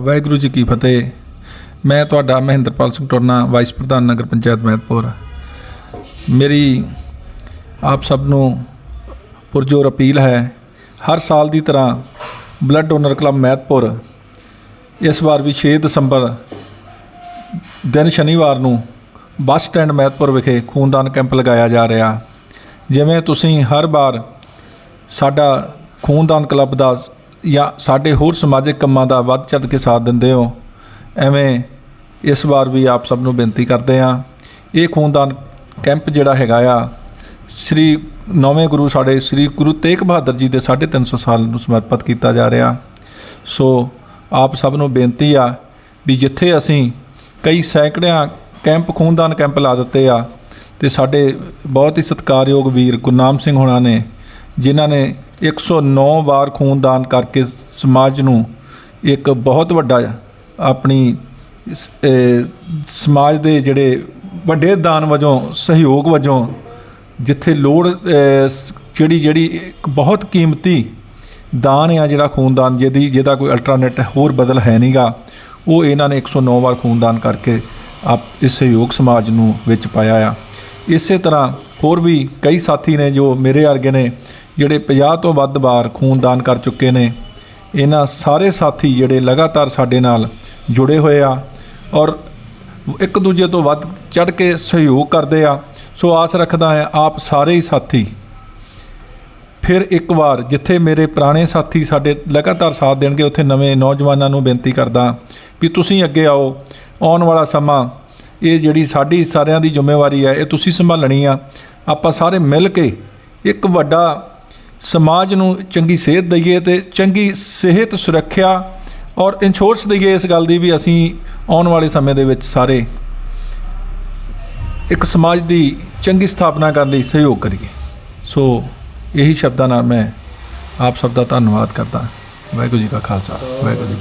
ਵਾਹਿਗੁਰੂ ਜੀ ਕੀ ਫਤਿਹ। ਮੈਂ ਤੁਹਾਡਾ ਮਹਿੰਦਰਪਾਲ ਸਿੰਘ ਟੋਨਾ, ਵਾਈਸ ਪ੍ਰਧਾਨ ਨਗਰ ਪੰਚਾਇਤ ਮਹਿਤਪੁਰ। ਮੇਰੀ ਆਪ ਸਭ ਨੂੰ ਪੁਰਜੋਰ ਅਪੀਲ ਹੈ, ਹਰ ਸਾਲ ਦੀ ਤਰ੍ਹਾਂ ਬਲੱਡ ਡੋਨਰ ਕਲੱਬ ਮਹਿਤਪੁਰ ਇਸ ਵਾਰ ਵੀ 6 ਦਸੰਬਰ ਦਿਨ ਸ਼ਨੀਵਾਰ ਨੂੰ ਬੱਸ ਸਟੈਂਡ ਮਹਿਤਪੁਰ ਵਿਖੇ ਖੂਨਦਾਨ ਕੈਂਪ ਲਗਾਇਆ ਜਾ ਰਿਹਾ। ਜਿਵੇਂ ਤੁਸੀਂ ਹਰ ਵਾਰ ਸਾਡਾ ਖੂਨਦਾਨ ਕਲੱਬ ਦਾ ਜਾਂ ਸਾਡੇ ਹੋਰ ਸਮਾਜਿਕ ਕੰਮਾਂ ਦਾ ਵੱਧ ਚੜ੍ਹ ਕੇ ਸਾਥ ਦਿੰਦੇ ਹੋ, ਐਵੇਂ ਇਸ ਵਾਰ ਵੀ ਆਪ ਸਭ ਨੂੰ ਬੇਨਤੀ ਕਰਦੇ ਹਾਂ। ਇਹ ਖੂਨਦਾਨ ਕੈਂਪ ਜਿਹੜਾ ਹੈਗਾ ਆ, ਸ੍ਰੀ ਨੌਵੇਂ ਗੁਰੂ ਸਾਡੇ ਸ੍ਰੀ ਗੁਰੂ ਤੇਗ ਬਹਾਦਰ ਜੀ ਦੇ 350 ਸਾਲ ਨੂੰ ਸਮਰਪਿਤ ਕੀਤਾ ਜਾ ਰਿਹਾ। ਸੋ ਆਪ ਸਭ ਨੂੰ ਬੇਨਤੀ ਆ ਵੀ ਜਿੱਥੇ ਅਸੀਂ ਕਈ ਸੈਂਕੜਿਆਂ ਕੈਂਪ, ਖੂਨਦਾਨ ਕੈਂਪ ਲਾ ਦਿੱਤੇ ਆ, ਤੇ ਸਾਡੇ ਬਹੁਤ ਹੀ ਸਤਿਕਾਰਯੋਗ ਵੀਰ ਗੁਰਨਾਮ ਸਿੰਘ ਹੋਣਾ ਨੇ, ਜਿਨ੍ਹਾਂ ਨੇ 109 ਵਾਰ ਖੂਨਦਾਨ ਕਰਕੇ ਸਮਾਜ ਨੂੰ ਇੱਕ ਬਹੁਤ ਵੱਡਾ ਆਪਣੀ ਸਮਾਜ ਦੇ ਜਿਹੜੇ ਵੱਡੇ ਦਾਨ ਵਜੋਂ, ਸਹਿਯੋਗ ਵਜੋਂ ਜਿੱਥੇ ਲੋੜ ਜਿਹੜੀ ਜਿਹੜੀ ਇੱਕ ਬਹੁਤ ਕੀਮਤੀ ਦਾਨ ਆ ਜਿਹੜਾ ਖੂਨਦਾਨ, ਜਿਹਦੀ, ਜਿਹਦਾ ਕੋਈ ਅਲਟਰਨੇਟ ਹੋਰ ਬਦਲ ਹੈ ਨਹੀਂਗਾ, ਉਹ ਇਹਨਾਂ ਨੇ 109 ਵਾਰ ਖੂਨਦਾਨ ਕਰਕੇ ਆਪ, ਇਸ ਸਹਿਯੋਗ ਸਮਾਜ ਨੂੰ ਵਿੱਚ ਪਾਇਆ ਆ। ਇਸੇ ਤਰ੍ਹਾਂ ਹੋਰ ਵੀ ਕਈ ਸਾਥੀ ਨੇ ਜੋ ਮੇਰੇ ਵਰਗੇ ਨੇ ਜਿਹੜੇ 50 ਤੋਂ ਵੱਧ ਵਾਰ ਖੂਨਦਾਨ ਕਰ ਚੁੱਕੇ ਨੇ, ਇਹਨਾਂ ਸਾਰੇ ਸਾਥੀ ਜਿਹੜੇ ਲਗਾਤਾਰ ਸਾਡੇ ਨਾਲ ਜੁੜੇ ਹੋਏ ਆ ਔਰ ਇੱਕ ਦੂਜੇ ਤੋਂ ਵੱਧ ਚੜ ਕੇ ਸਹਿਯੋਗ ਕਰਦੇ ਆ। ਸੋ ਆਸ ਰੱਖਦਾ ਹਾਂ ਆਪ ਸਾਰੇ ਹੀ ਸਾਥੀ ਫਿਰ ਇੱਕ ਵਾਰ ਜਿੱਥੇ ਮੇਰੇ ਪੁਰਾਣੇ ਸਾਥੀ ਸਾਡੇ ਲਗਾਤਾਰ ਸਾਥ ਦੇਣਗੇ, ਉੱਥੇ ਨਵੇਂ ਨੌਜਵਾਨਾਂ ਨੂੰ ਬੇਨਤੀ ਕਰਦਾ ਵੀ ਤੁਸੀਂ ਅੱਗੇ ਆਓ। ਆਉਣ ਵਾਲਾ ਸਮਾਂ ਇਹ ਜਿਹੜੀ ਸਾਡੀ ਸਾਰਿਆਂ ਦੀ ਜ਼ਿੰਮੇਵਾਰੀ ਹੈ, ਇਹ ਤੁਸੀਂ ਸੰਭਾਲਣੀ ਆ। ਆਪਾਂ ਸਾਰੇ ਮਿਲ ਕੇ ਇੱਕ ਵੱਡਾ ਸਮਾਜ ਨੂੰ ਚੰਗੀ ਸਿਹਤ ਦਈਏ ਤੇ ਚੰਗੀ ਸਿਹਤ ਸੁਰੱਖਿਆ ਔਰ ਇੰਸ਼ੋਰੈਂਸ ਦਈਏ ਇਸ ਗੱਲ ਦੀ ਵੀ ਅਸੀਂ ਆਉਣ ਵਾਲੇ ਸਮੇਂ ਦੇ ਵਿੱਚ ਸਾਰੇ ਇੱਕ ਸਮਾਜ ਦੀ ਚੰਗੀ ਸਥਾਪਨਾ ਕਰਨ ਲਈ ਸਹਿਯੋਗ ਕਰੀਏ। ਸੋ ਇਹੀ ਸ਼ਬਦਾਂ ਨਾਲ ਮੈਂ ਆਪ ਸਭ ਦਾ ਧੰਨਵਾਦ ਕਰਦਾ। ਵਾਹਿਗੁਰੂ ਜੀ ਕਾ ਖਾਲਸਾ, ਵਾਹਿਗੁਰੂ ਜੀ